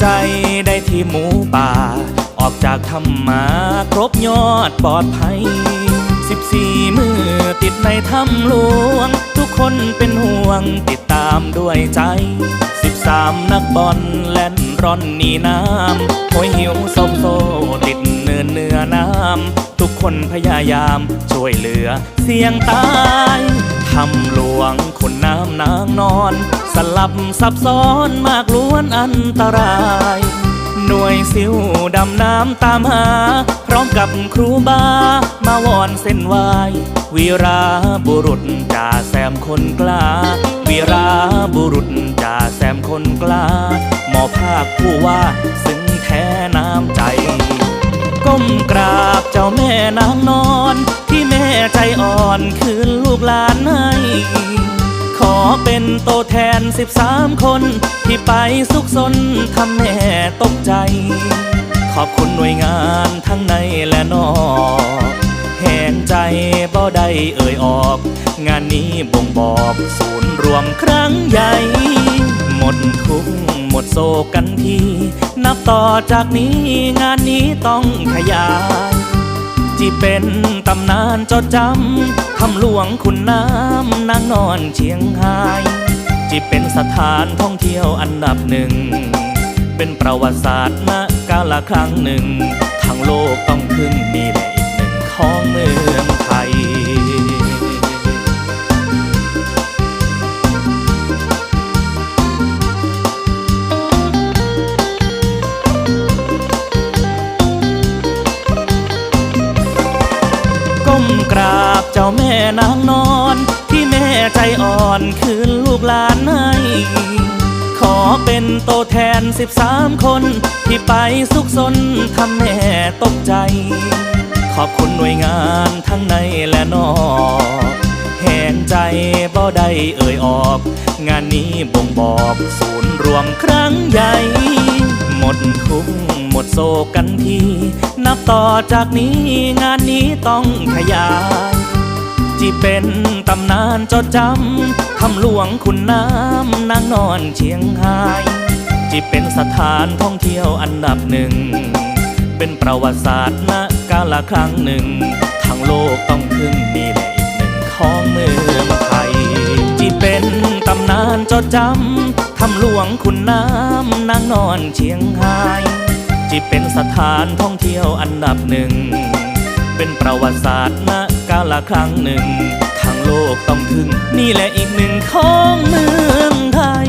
ใจได้ที่หมูป่า ออกจากถ้ำมาครบยอดปลอดภัยสิบสี่มือติดในถ้ำหลวง ทุกคนเป็นห่วงติดตามด้วยใจสิบสามนักบอลแล่นร่อนหนีน้ำหอยหิวสมโซติดเนินเนื้อน้ำทุกคนพยายามช่วยเหลือเสี่ยงตายทำหลวงคนน้ำ นอน สลับซับซ้อนมากล้วนอันตราย หน่วยซิวดำน้ำตามหา พร้อมกับครูบา มาวอนเส้นไหววีราบุรุษจ่าแซมคนกล้าวีราบุรุษจ่าแซมคนกล้า หมอภาคผู้ว่าซึ้งแท้น้ำใจก้มกราบเจ้าแม่นางนอน ที่แม่ใจอ่อนคืนลูกหลานให้ เป็นตัวแทนสิบสามคน ที่ไปสุขสนทำแม่ตกใจ ขอบคุณหน่วยงานทั้งในและนอกแหนใจบ่ได้เอ่ยออก งานนี้บ่งบอกศูนย์รวมครั้งใหญ่ หมดทุกหมดโศกกันทีนับต่อจากนี้งานนี้ต้องขยายที่เป็น ตำนานจดจำคำหลวงคุณน้ำนางนอนเชียงหายจีเป็นสถานท่องเที่ยวอันดับหนึ่ง เป็นประวัติศาสตร์ณกาลครั้งหนึ่ง ทั้งโลกต้องขึ้นมีแหละอีกหนึ่งของเมือง ก้มกราบเจ้าแม่นางนอน ที่แม่ใจอ่อนคืนลูกหลานให้ขอเป็นโตแทนสิบสามคน ที่ไปสุขสนทำแม่ตกใจ ขอบคุณหน่วยงานทั้งในและนอกแหนใจบ่ได้เอ่ยออก งานนี้บ่งบอกศูนย์รวมครั้งใหญ่ หมดทุกข์หม ดโศกกันที นับต่อจากนี้งานนี้ต้องขยายที่เป็นตำนานจดจำคำหลวงคุณน้ำนางนอนเชียงรายที่เป็นสถานท่องเที่ยวอันดับหนึ่ง เป็นประวัติศาสตร์ณกาลครั้งหนึ่ง ทั้งโลกต้องถึงนี่แหละอีกหนึ่งของเมืองไทยที่เป็นตำนานจดจำคำหลวงคุณน้ำนางนอนเชียงราย ที่เป็นสถานท่องเที่ยวอันดับหนึ่ง เป็นประวัติศาสตร์ณกาลครั้งหนึ่ง ทางโลกต้องถึง นี่แหละอีกหนึ่งของเมืองไทย